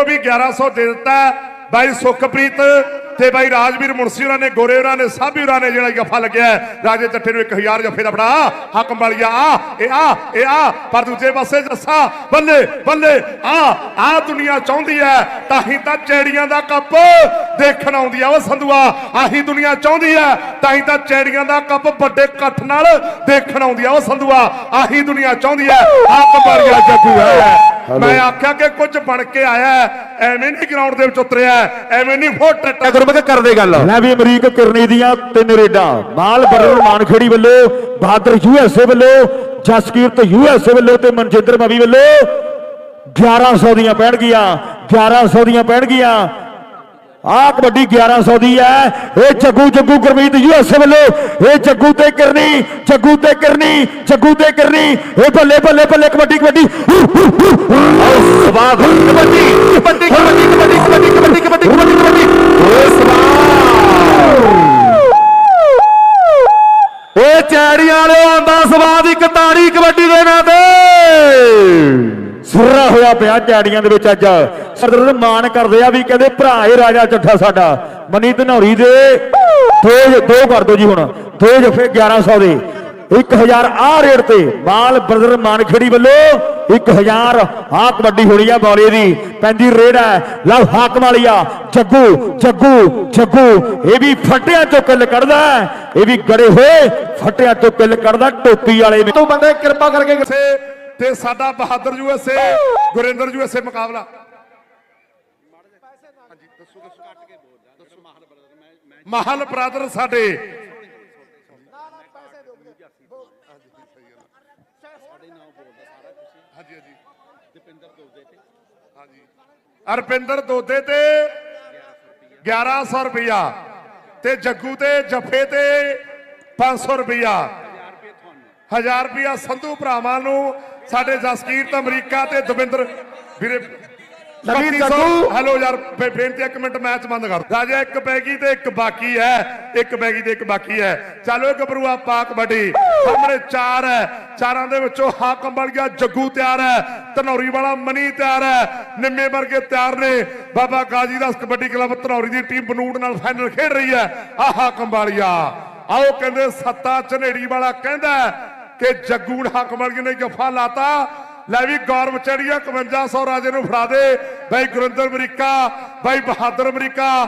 ਉਧਰੋਂ ਵੀ 1100 ਦੇ ਦਿੱਤਾ ਬਾਈ ਸੁਖਪ੍ਰੀਤ ਤੇ ਬਾਈ ਰਾਜਵੀਰ ਮੁਨਸੀ ਉਹਨਾਂ ਨੇ, ਗੋਰੇ ਉਹਨਾਂ ਨੇ, ਸਾਬੀ ਉਹਨਾਂ ਨੇ ਜਿਹੜਾ ਜਫਾ ਲੱਗਿਆ ਰਾਜੇ ਚੱਠੇ ਨੂੰ 1000 ਜਫੇ ਦਾ ਫੜਾ। ਹੱਕ ਵਾਲੀਆ ਆ, ਇਹ ਆ ਇਹ ਆ, ਪਰ ਦੂਜੇ ਪਾਸੇ ਜੱਸਾ, ਬੱਲੇ ਬੱਲੇ, ਆ ਆ ਦੁਨੀਆ ਚਾਹੁੰਦੀ ਹੈ, ਤਾਂ ਹੀ ਤਾਂ ਚੈੜੀਆਂ ਦਾ ਕੱਪ ਦੇਖਣ ਆਉਂਦੀ ਆ। ਉਹ ਸੰਧੂਆ, ਆਹੀ ਦੁਨੀਆ ਚਾਹੁੰਦੀ ਹੈ, ਤਾਂ ਹੀ ਤਾਂ ਚੈੜੀਆਂ ਦਾ ਕੱਪ ਵੱਡੇ ਇਕੱਠ ਨਾਲ ਦੇਖਣ ਆਉਂਦੀ ਆ। ਉਹ ਸੰਧੂਆ, ਆਹੀ ਦੁਨੀਆ ਚਾਹੁੰਦੀ ਹੈ। ਹੱਕ ਵਾਲੀਆ ਜੱਗੂ ਹੈ। ਮੈਂ ਆਖਿਆ ਕਿ ਕੁਝ ਬਣ ਕੇ ਆਇਆ। ਐਵੇਂ ਨਹੀਂ ਗਰਾਊਂਡ ਦੇ ਵਿੱਚ ਉਤਰਿਆ ਐਵੇਂ ਨਹੀਂ ਫੋਟ ਗੁਰਮੁਖ ਕਰਦੇ ਗੱਲ। ਲੈ ਵੀ ਅਮਰੀਕ ਕਿਰਨੀ ਦੀਆਂ ਤਿੰਨ ਰੇਡਾਂ। ਮਾਲ ਬਰਨ ਮਾਨਖੇੜੀ ਵੱਲੋਂ ਬਹਾਦਰ ਯੂਐਸਏ ਵੱਲੋਂ ਜਸਕੀਰਤ ਯੂਐਸਏ ਵੱਲੋਂ ਤੇ ਮਨਜਿੰਦਰ ਮਵੀ ਵੱਲੋਂ 1100 ਦੀਆਂ ਪੈਣਗੀਆਂ 1100 ਦੀਆਂ ਪੈਣਗੀਆਂ ਆ ਕਬੱਡੀ 1100 ਦੀ ਹੈ। ਇਹ ਜੱਗੂ ਜੱਗੂ ਗੁਰਮੀਤ ਯੂਐਸਏ ਵੱਲੋਂ ਇਹ ਜੱਗੂ ਤੇ ਕਰਨੀ ਜੱਗੂ ਤੇ ਕਰਨੀ ਜੱਗੂ ਤੇ ਕਰਨੀ। ਇਹ ਬੱਲੇ ਬੱਲੇ ਬੱਲੇ ਕਬੱਡੀ ਕਬੱਡੀ। ਸਵਾਦ ਕਬੱਡੀ ਕਬੱਡੀ ਕਬੱਡੀ ਕਬੱਡੀ ਕਬੱਡੀ ਕਬੱਡੀ ਕਬੱਡੀ ਕਬੱਡੀ ਕਬੱਡੀ। ਓਏ ਸਵਾਦ ਓਏ ਚੈੜੀਆਂ ਵਾਲੇ ਆਂਦਾ ਸਵਾਦ ਇੱਕ ਤਾੜੀ ਕਬੱਡੀ ਦੇ ਨਾਂ ਤੇ। ਸੁਰਰਾ ਹੋਇਆ ਪਿਆ ਜੈੜੀਆਂ ਦੇ ਵਿੱਚ ਅੱਜ। ਸਰਦਰ ਮਾਨ ਕਰਦੇ ਆ ਵੀ ਕਹਿੰਦੇ ਭਰਾ ਇਹ ਰਾਜਾ ਚੱਠਾ ਸਾਡਾ। ਮਨੀ ਧਨੌਰੀ ਦੇ। ਦੋ ਦੋ ਕਰ ਦੋ ਜੀ ਹੁਣ। ਦੋ ਜਫੇ 1100 ਦੇ। 1000 ਆ ਰੇਟ ਤੇ। ਮਾਲ ਬਰਦਰ ਮਾਨਖੇੜੀ ਵੱਲੋਂ 1000 ਆ ਕਬੱਡੀ ਹੋਣੀ ਆ ਬੌਲੇ ਦੀ। ਪੈਂਦੀ ਰੇਡ ਹੈ। ਲਓ ਹਾਕਮ ਵਾਲੀਆ ਜੱਗੂ ਜੱਗੂ ਜੱਗੂ। ਇਹ ਵੀ ਫੱਟਿਆਂ ਚੋਂ ਕਿੱਲ ਕੱਢਦਾ ਹੈ। ਇਹ ਵੀ ਗੜੇ ਹੋਏ ਫੱਟਿਆਂ ਚੋਂ ਕਿੱਲ ਕੱਢਦਾ ਟੋਪੀ ਵਾਲੇ ਨੇ ਤੂੰ ਬੰਦੇ ਕਿਰਪਾ ਕਰਕੇ ਯੂਐਸਏ ਤੇ ਸਾਡਾ ਬਹਾਦਰ ਯੂਐਸਏ ਗੁਰਿੰਦਰ ਯੂਐਸਏ ਮੁਕਾਬਲਾ। ਮਹਲ ਬ੍ਰਦਰ ਸਾਡੇ ਹਾਂਜੀ ਹਾਂਜੀ। ਹਾਂਜੀ। ਅਰਪਿੰਦਰ ਦੋਦੇ ਤੇ 1100 ਰੁਪਇਆ ਤੇ ਜੱਗੂ ਤੇ ਜਫੇ ਤੇ 500 ਰੁਪਇਆ 1000 ਰੁਪਇਆ ਸੰਧੂ ਭਰਾਵਾਂ ਨੂੰ ਸਾਡੇ ਜਸਕੀਰਤ ਅਮਰੀਕਾ ਤੇ ਦਵਿੰਦਰ ਵੀਰੇ ਨਵੀਨ 3200 ਜੱਗੂ। ਹੈਲੋ ਯਾਰ ਬੇਨਤੀ ਇੱਕ ਮਿੰਟ ਮੈਚ ਬੰਦ ਕਰ। ਰਾਜਾ ਇੱਕ ਪੈ ਗਈ ਤੇ ਇੱਕ ਬਾਕੀ ਹੈ। ਇੱਕ ਪੈ ਗਈ ਤੇ ਇੱਕ ਬਾਕੀ ਹੈ। ਚਲੋ ਇੱਕ ਬਰੂਆ ਪਾ ਕਬੱਡੀ ਸਾਹਮਣੇ ਚਾਰ ਹੈ। ਚਾਰਾਂ ਦੇ ਵਿੱਚੋਂ ਹਾਕਮ ਬਣ ਗਿਆ ਜੱਗੂ ਤਿਆਰ ਹੈ। ਧਨੌਰੀ ਵਾਲਾ ਮਨੀ ਤਿਆਰ ਹੈ। ਨਿੰਮੇ ਵਰਗੇ ਤਿਆਰ ਨੇ। ਬਾਬਾ ਗਾਜੀ ਦਾਸ ਕਬੱਡੀ ਕਲੱਬ ਧਨੌਰੀ ਦੀ ਟੀਮ ਬਨੂੜ ਨਾਲ ਫਾਈਨਲ ਖੇਡ ਰਹੀ ਹੈ। ਆਹ ਹਾਕਮ ਵਾਲੀਆ ਆਓ ਕਹਿੰਦੇ ਸੱਤਾ ਝਨੇੜੀ ਵਾਲਾ ਕਹਿੰਦਾ ਕਿ ਜੱਗੂ ਹਾਕਮ ਵਾਲੀ ਨੇ ਜਫਾ ਲਾਤਾ। ਲੈ ਵੀ ਗੌਰਵ ਚੜੀਆ 5100 ਰਾਜੇ ਨੂੰ ਫੜਾ ਦੇ। ਬਾਈ ਗੁਰਿੰਦਰ ਅਮਰੀਕਾ, ਬਾਈ ਬਹਾਦਰ ਅਮਰੀਕਾ।